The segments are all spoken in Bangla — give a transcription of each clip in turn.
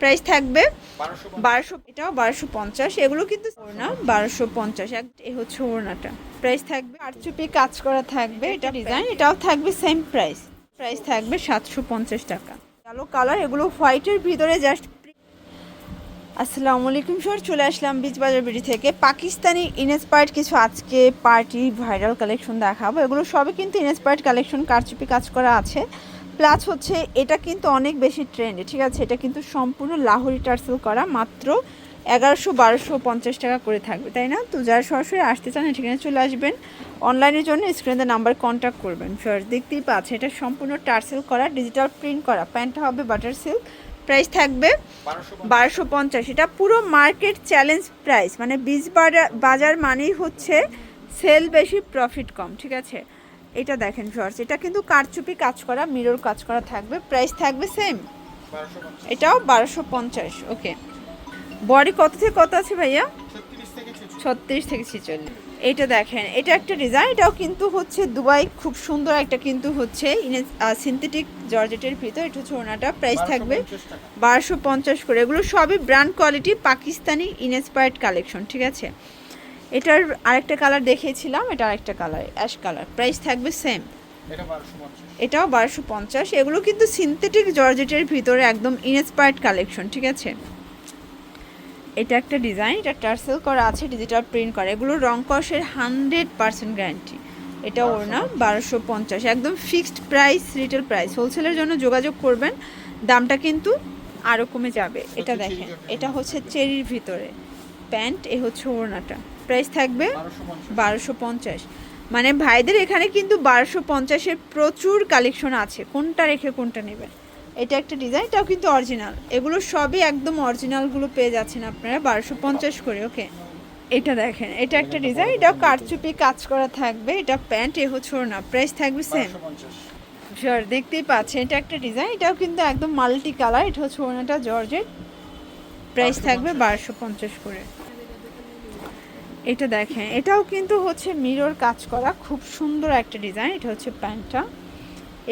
প্রাইস থাকবে বারোশো এটাও বারোশো পঞ্চাশ এগুলো কিন্তু না বারোশো পঞ্চাশ এক এ হচ্ছে ওড়নাটা প্রাইস থাকবে আটচুপি কাজ করা থাকবে এটা ডিজাইন এটাও থাকবে সেম প্রাইস প্রাইস থাকবে সাতশো পঞ্চাশ টাকা। কালো কালার এগুলো হোয়াইটের ভিতরে জাস্ট আসসালামু আলাইকুম স্যার চলে আসলাম বিচ বাজার বিডি থেকে। পাকিস্তানি ইনস্পায়ার্ড কিছু আজকে পার্টি ভাইরাল কালেকশন দেখাবো। এগুলো সবই কিন্তু ইনস্পায়ার্ড কালেকশন কারচুপি কাজ করা আছে। প্লাস হচ্ছে এটা কিন্তু অনেক বেশি ট্রেন্ড ঠিক আছে? এটা কিন্তু সম্পূর্ণ লাহোরি টার্সেল করা, মাত্র এগারোশো বারোশো পঞ্চাশ টাকা করে থাকবে, তাই না? তো যারা সরাসরি আসতে চান, সেখানে চলে আসবেন। অনলাইনের জন্য স্ক্রিনে নাম্বার কন্ট্যাক্ট করবেন ফার্স্ট দেখতেই পাচ্ছে এটা সম্পূর্ণ টার্সেল করা ডিজিটাল প্রিন্ট করা প্যান্টটা হবে বাটার সিল্ক প্রাইস থাকবে বারোশো পঞ্চাশ। এটা পুরো মার্কেট চ্যালেঞ্জ প্রাইস মানে বীজ বাজার বাজার মানেই হচ্ছে সেল বেশি প্রফিট কম, ঠিক আছে? এটা দেখেন শর্টস এটা কিন্তু কারচুপি কাজ করা মিরর কাজ করা থাকবে প্রাইস থাকবে সেম এটাও বারোশো পঞ্চাশ ওকে বডি কত থেকে কত আছে ভাইয়া? ছত্রিশ থেকে ছেচল্লিশ। এটা দেখেন, এটা একটা ডিজাইন এটাও কিন্তু হচ্ছে দুবাই, খুব সুন্দর একটা কিন্তু হচ্ছে সিনথেটিক জর্জেটের ভিতর, এটা হচ্ছে ওনাটা প্রাইস থাকবে বারোশো পঞ্চাশ করে। এগুলো সবই brand quality Pakistani inspired collection ঠিক আছে? এটার আরেকটা কালার দেখিয়েছিলাম এটা আরেকটা কালার অ্যাশ কালার প্রাইস থাকবে সেম এটাও বারোশো পঞ্চাশ। এগুলো কিন্তু সিনথেটিক জর্জেটের ভিতরে একদম ইনস্পায়ার্ড কালেকশন ঠিক আছে? এটা একটা ডিজাইন এটা টার্সেল করা আছে ডিজিটাল প্রিন্ট করা। এগুলো রং কষের হান্ড্রেড পার্সেন্ট গ্যারান্টি এটা ওর না বারোশো পঞ্চাশ। একদম ফিক্সড প্রাইস রিটেল প্রাইস হোলসেলের জন্য যোগাযোগ করবেন দামটা কিন্তু আরও কমে যাবে। এটা দেখেন এটা হচ্ছে চেরির ভিতরে। প্যান্ট এ হচ্ছে ওড়নাটা। প্রাইস থাকবে বারোশো পঞ্চাশ। মানে ভাইদের এখানে কিন্তু বারোশো পঞ্চাশের প্রচুর কালেকশন আছে। কোনটা রেখে কোনটা নেবেন এটা একটা ডিজাইন এটাও কিন্তু অরিজিনাল এগুলো সবই একদম অরিজিনালগুলো পেয়ে যাচ্ছেন আপনারা বারোশো পঞ্চাশ করে ওকে এটা দেখেন এটা একটা ডিজাইন এটাও কারচুপি কাজ করা থাকবে এটা প্যান্ট এ হচ্ছে না প্রাইস থাকবে সেম শিওর দেখতেই পাচ্ছেন এটা একটা ডিজাইন এটাও কিন্তু একদম মাল্টি কালার এটা হচ্ছে ওনাটা জর্জেট প্রাইস থাকবে বারোশো পঞ্চাশ করে। এটা দেখেন এটাও কিন্তু হচ্ছে মিরর কাজ করা খুব সুন্দর একটা ডিজাইন এটা হচ্ছে প্যান্টটা।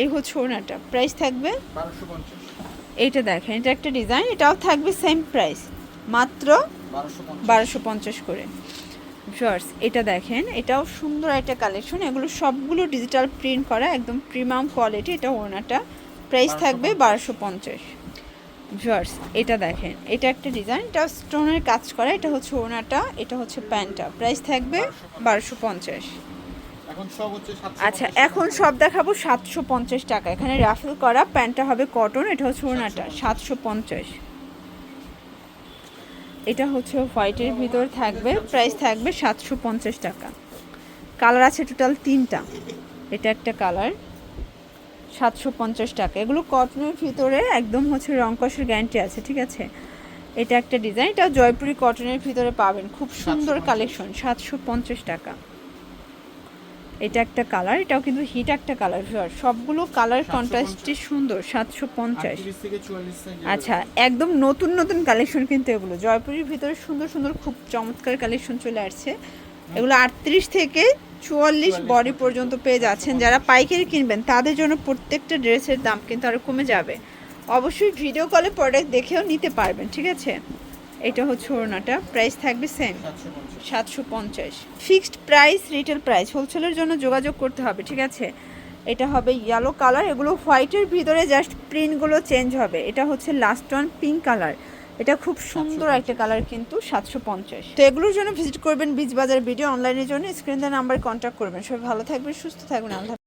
এই হচ্ছে ওনাটা প্রাইস থাকবে? এটা দেখেন এটা একটা ডিজাইন এটাও থাকবে সেম প্রাইস মাত্র বারোশো পঞ্চাশ। করে। শর্টস এটা দেখেন এটাও সুন্দর একটা কালেকশন এগুলো সবগুলো ডিজিটাল প্রিন্ট করা একদম প্রিমিয়াম কোয়ালিটি এটা ওনাটা প্রাইস থাকবে বারোশো পঞ্চাশ। জর্স এটা দেখেন এটা একটা ডিজাইন এটা স্টোনের কাজ করা এটা হচ্ছে ওনাটা এটা হচ্ছে প্যান্টটা। প্রাইস থাকবে বারোশো পঞ্চাশ। আচ্ছা এখন সব দেখাবো সাতশো পঞ্চাশ টাকা। এখানে রাফেল করা প্যান্টটা হবে কটন এটা হচ্ছে ওনাটা সাতশো পঞ্চাশ। এটা হচ্ছে হোয়াইটের ভিতর থাকবে প্রাইস থাকবে সাতশো পঞ্চাশ টাকা। কালার আছে টোটাল তিনটা। এটা একটা কালার সাতশো পঞ্চাশ টাকা। এগুলো কটনের ভিতরে একদম হচ্ছে রংকসের গ্যারান্টি আছে ঠিক আছে? এটা একটা ডিজাইন এটা জয়পুরি কটনের ভিতরে পাবেন। খুব সুন্দর কালেকশন সাতশো পঞ্চাশ টাকা। এটা একটা কালার এটাও কিন্তু হিট একটা কালার ভিউয়ার সবগুলো কালার কন্ট্রাস্টই সুন্দর সাতশো পঞ্চাশ। আচ্ছা একদম নতুন নতুন কালেকশন কিন্তু এগুলো। জয়পুরের ভিতরে সুন্দর সুন্দর খুব চমৎকার কালেকশন চলে আসছে। এগুলো আটত্রিশ থেকে চুয়াল্লিশ বডি পর্যন্ত পেয়ে যাচ্ছেন। যারা পাইকারি কিনবেন তাদের জন্য প্রত্যেকটা ড্রেসের দাম কিন্তু আরও কমে যাবে। অবশ্যই ভিডিও কলে প্রোডাক্ট দেখেও নিতে পারবেন ঠিক আছে? এটা হচ্ছে ওড়নাটা। প্রাইস থাকবে সেম সাতশো পঞ্চাশ। ফিক্সড প্রাইস রিটেল প্রাইস হোলসেলের জন্য যোগাযোগ করতে হবে ঠিক আছে? এটা হবে ইয়েলো কালার এগুলো হোয়াইটের ভিতরে জাস্ট প্রিন্টগুলো চেঞ্জ হবে। এটা হচ্ছে লাস্ট ওয়ান পিঙ্ক কালার এটা খুব সুন্দর একটা কালার কিন্তু সাতশো পঞ্চাশ। তো এগুলোর জন্য ভিজিট করবেন বীজ বাজার ভিডিও অনলাইনের জন্য। স্ক্রিন নাম্বার কন্ট্যাক্ট করবেন। সবাই ভালো থাকবেন, সুস্থ থাকবেন, আল্লাহ